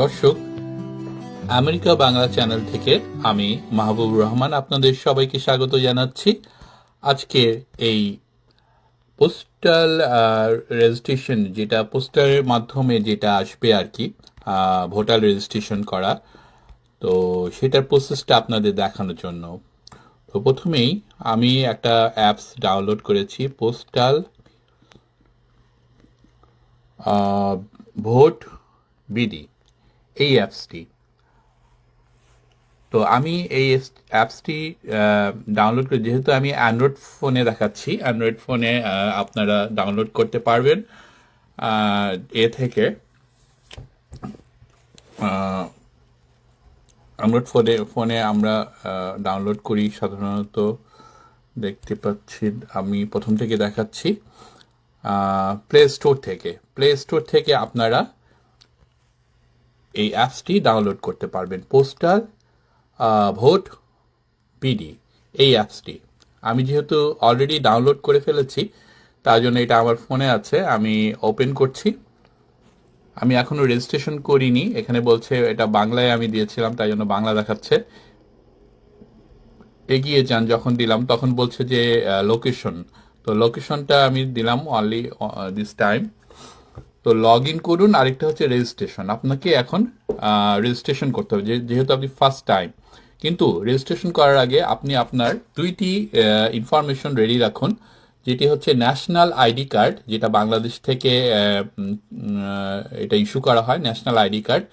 দর্শক, America Bangla channel থেকে আমি মাহবুব রহমান আপনাদের সবাইকে স্বাগত জানাচ্ছি। আজকে এই পোস্টাল রেজিস্ট্রেশন যেটা পোস্টারের মাধ্যমে যেটা আসবে আর কি ভোটার রেজিস্ট্রেশন করা, তো সেটার প্রসেসটা আপনাদের দেখানোর জন্য। তো প্রথমেই আমি একটা অ্যাপস ডাউনলোড করেছি, পোস্টাল ভোট বিডি। এই অ্যাপসটি। তো আমি এই অ্যাপসটি ডাউনলোড করে, যেহেতু আমি অ্যান্ড্রয়েড ফোনে দেখাচ্ছি অ্যান্ড্রয়েড ফোনে আপনারা ডাউনলোড করতে পারবেন। এ থেকে অ্যান্ড্রয়েড ফোনে ফোনে আমরা ডাউনলোড করি। সাধারণত দেখতে পাচ্ছি, আমি প্রথম থেকে দেখাচ্ছি প্লে স্টোর থেকে। প্লে স্টোর থেকে আপনারা এই অ্যাপসটি ডাউনলোড করতে পারবেন। পোস্টাল ভোট বিডি এই অ্যাপসটি। আমি যেহেতু অলরেডি ডাউনলোড করে ফেলেছি, তার জন্য এটা আমার ফোনে আছে, আমি ওপেন করছি। আমি এখনও রেজিস্ট্রেশন করিনি, এখানে বলছে এটা বাংলায় আমি দিয়েছিলাম, তাই জন্য বাংলা দেখাচ্ছে। এগিয়ে যান, যখন দিলাম, তখন বলছে যে লোকেশন তো লোকেশনটা আমি দিলাম অনলি দিস টাইম তো লগ ইন করুন, আরেকটা হচ্ছে রেজিস্ট্রেশন আপনাকে এখন রেজিস্ট্রেশন করতে হবে যেহেতু আপনি ফার্স্ট টাইম কিন্তু রেজিস্ট্রেশন করার আগে আপনি আপনার দুইটি ইনফরমেশন রেডি রাখুন, যেটি হচ্ছে ন্যাশনাল আইডি কার্ড যেটা বাংলাদেশ থেকে এটা ইস্যু করা হয় ন্যাশনাল আইডি কার্ড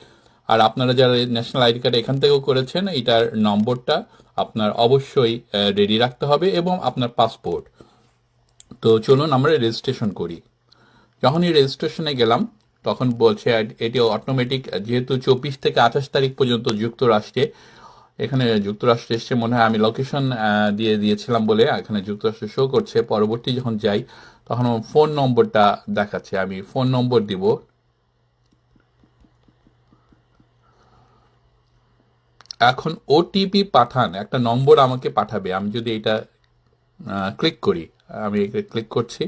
আর আপনারা যারা ন্যাশনাল আইডি কার্ড এখান থেকেও করেছেন, এটার নম্বরটা আপনার অবশ্যই রেডি রাখতে হবে এবং আপনার পাসপোর্ট তো চলুন আমরা রেজিস্ট্রেশন করি। যখনই রেজিস্ট্রেশনে গেলাম, তখন বলছে এটি অটোমেটিক যেহেতু চব্বিশ থেকে আঠাশ তারিখ পর্যন্ত যুক্তরাষ্ট্রে, এখানে যুক্তরাষ্ট্রে এসছে মনে হয় আমি লোকেশন দিয়ে দিয়েছিলাম বলে এখানে যুক্তরাষ্ট্র শো করছে। পরবর্তী যখন যাই, তখন ফোন নম্বরটা দেখাচ্ছে। আমি ফোন নম্বর দিব। এখন ওটিপি পাঠান, একটা নম্বর আমাকে পাঠাবে। আমি যদি এটা ক্লিক করি, আমি ক্লিক করছি।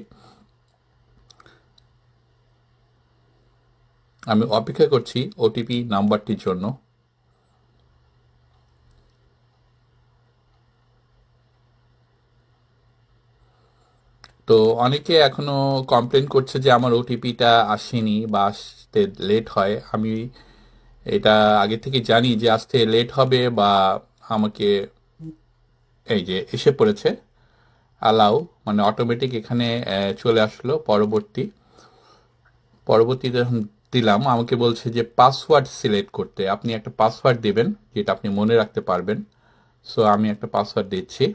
আমি অপেক্ষা করছি ওটিপি নাম্বারটির জন্য। তো অনেকে এখনও কমপ্লেন করছে যে আমার ওটিপিটা আসেনি বা আসতে লেট হয়। আমি এটা আগে থেকে জানি যে আসতে লেট হবে বা আমাকে এই যে এসে পড়েছে অ্যালাউ মানে অটোমেটিক এখানে চলে আসলো পরবর্তী। পরবর্তীতে দিলাম, আমাকে বলছে যে পাসওয়ার্ড সিলেক্ট করতে। আপনি একটা পাসওয়ার্ড দেবেন, যেটা আপনি মনে রাখতে পারবেন। সো আমি একটা পাসওয়ার্ড দিচ্ছি।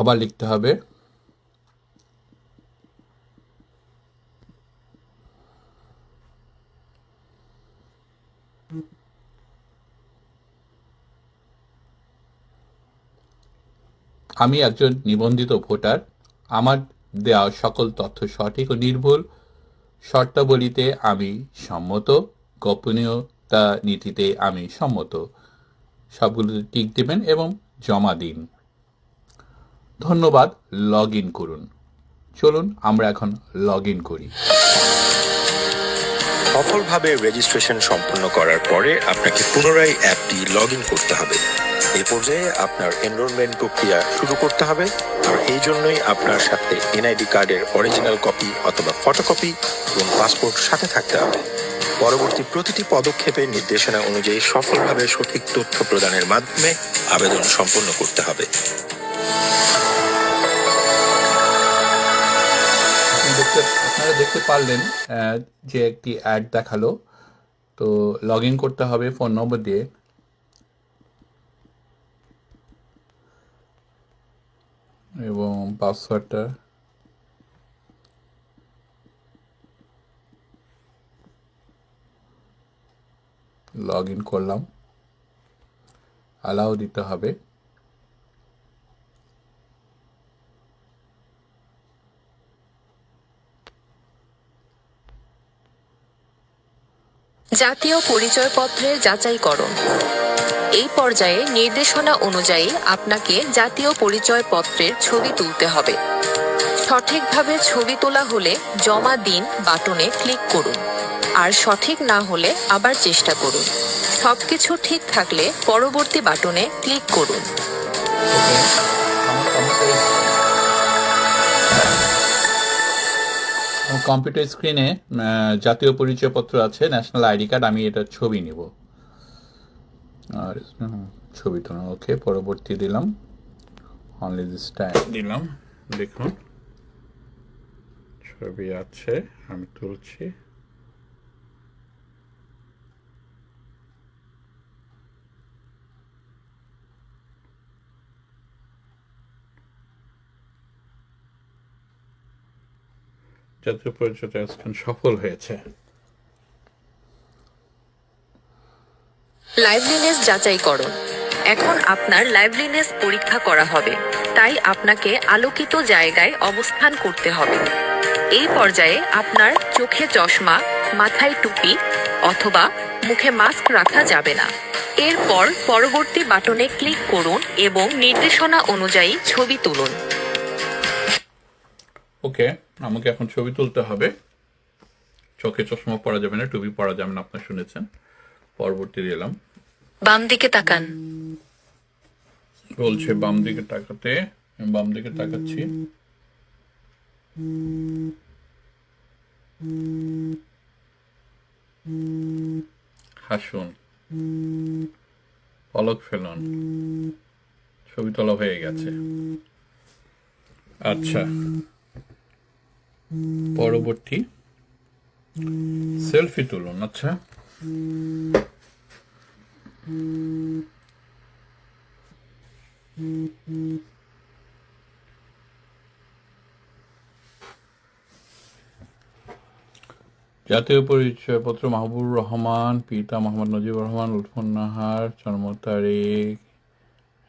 আবার লিখতে হবে আমি একজন নিবন্ধিত ভোটার। আমার দেওয়া সকল তথ্য সঠিক ও নির্ভুল। শর্তাবলীতে আমি সম্মত, গোপনীয়তা নীতিতে আমি সম্মত। সবগুলোতে টিক দেবেন এবং জমা দিন। ধন্যবাদ, লগ ইন করুন। চলুন, আমরা এখন লগ ইন করি। সফলভাবে রেজিস্ট্রেশন সম্পন্ন করার পরে আপনাকে পুনরায় অ্যাপটি লগ করতে হবে। এ পর্যায়ে আপনার এনরোলমেন্ট প্রক্রিয়া শুরু করতে হবে আর এই জন্যই আপনার সাথে এনআইডি কার্ডের অরিজিনাল কপি অথবা ফটোকপি এবং পাসপোর্ট সাথে থাকতে হবে। পরবর্তী প্রতিটি পদক্ষেপের নির্দেশনা অনুযায়ী সফলভাবে সঠিক তথ্য প্রদানের মাধ্যমে আবেদন সম্পন্ন করতে হবে। দেখতে, আপনারা দেখতে পারলেন যে একটি অ্যাড দেখাল। তো লগ ইন করতে হবে ফোন নম্বর দিয়ে। এবং পাসওয়ার্ডটা লগ ইন করলাম। অ্যালাউ দিতে হবে। জাতীয় পরিচয়পত্রের যাচাইকরণ। এই পর্যায়ে নির্দেশনা অনুযায়ী আপনাকে জাতীয় পরিচয়পত্রের ছবি তুলতে হবে। সঠিকভাবে ছবি তোলা হলে জমা দিন বাটনে ক্লিক করুন। আর সঠিক না হলে আবার চেষ্টা করুন। সবকিছু ঠিক থাকলে পরবর্তী বাটনে ক্লিক করুন। কম্পিউটার স্ক্রিনে জাতীয় পরিচয়পত্র আছে, ন্যাশনাল আইডি কার্ড, আমি এটা ছবি নিব। আর ছবি তো ওকে, পরবর্তী দিলাম। অনলি দিস টাইম দিলাম, দেখুন। ছবি আছে, আমি তুলছি। জাতীয় পরিচয় স্ক্যান সফল হয়েছে। লাইভলিনেস যাচাইকরণ এখন আপনার লাইভলিনেস পরীক্ষা করা হবে। তাই আপনাকে আলোকিত জায়গায় অবস্থান করতে হবে। এই পর্যায়ে আপনার চোখে চশমা মাথায় টুপি অথবা মুখে মাস্ক রাখা যাবে না। এরপর পরবর্তী বাটনে ক্লিক করুন এবং নির্দেশনা অনুযায়ী ছবি তুলুন। ওকে আমাকে এখন ছবি তুলতে হবে। চোখে চশমা পরা যাবে না টুপি পরা যাবে না আপনার শুনেছেন। পরবর্তী দিলাম বাম দিকে তাকান। বলছে বাম দিকে তাকাতে আমি বাম দিকে তাকাচ্ছি। হাসুন। পলক ফেলুন। ছবি তোলা হয়ে গেছে। আচ্ছা। পরবর্তী সেলফি তুলুন আচ্ছা। জাতীয় পরিচয়পত্র মাহবুব রহমান, পিতা মোহাম্মদ নজিবুর রহমান, লুৎফুন নাহার, জন্ম তারিখ,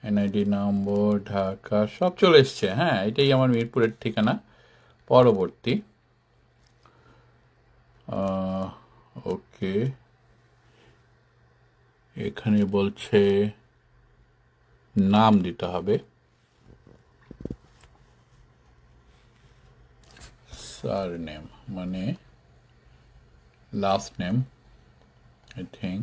এনআইডি নম্বর, ঢাকা, সব চলে এসছে। হ্যাঁ এটাই আমার মিরপুরের ঠিকানা। পরবর্তী। ওকে। এখানে বলছে নাম দিতে হবে। সার নেম মানে লাস্ট নেম আই think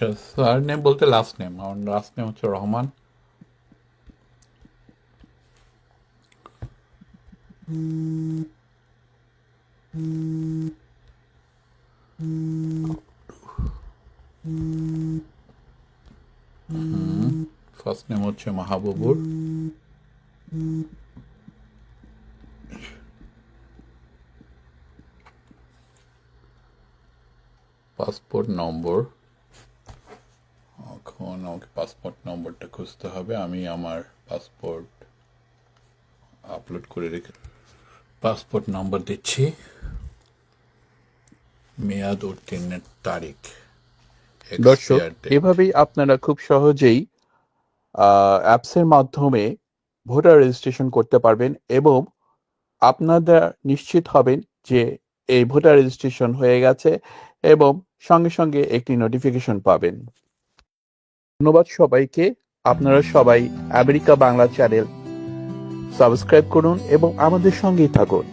আচ্ছা স্যার নেম বলতে লাস্ট নেম আমার লাস্ট নেম হচ্ছে রহমান। ফার্স্ট নেম হচ্ছে মাহবুবুর। পাসপোর্ট নম্বর এখন আমাকে পাসপোর্ট নম্বরটা খুঁজতে হবে। আমি আমার পাসপোর্ট আপলোড করে রেখে পাসপোর্ট নম্বর দিচ্ছি। মেয়াদ উত্তীর্ণের তারিখ দর্শক। এভাবেই আপনারা খুব সহজেই অ্যাপসের মাধ্যমে ভোটার রেজিস্ট্রেশন করতে পারবেন এবং আপনারা নিশ্চিত হবেন যে এই ভোটার রেজিস্ট্রেশন হয়ে গেছে এবং সঙ্গে সঙ্গে একটি নোটিফিকেশন পাবেন। ধন্যবাদ সবাইকে। আপনারা সবাই আমেরিকা বাংলা চ্যানেল সাবস্ক্রাইব করুন এবং আমাদের সঙ্গেই থাকুন।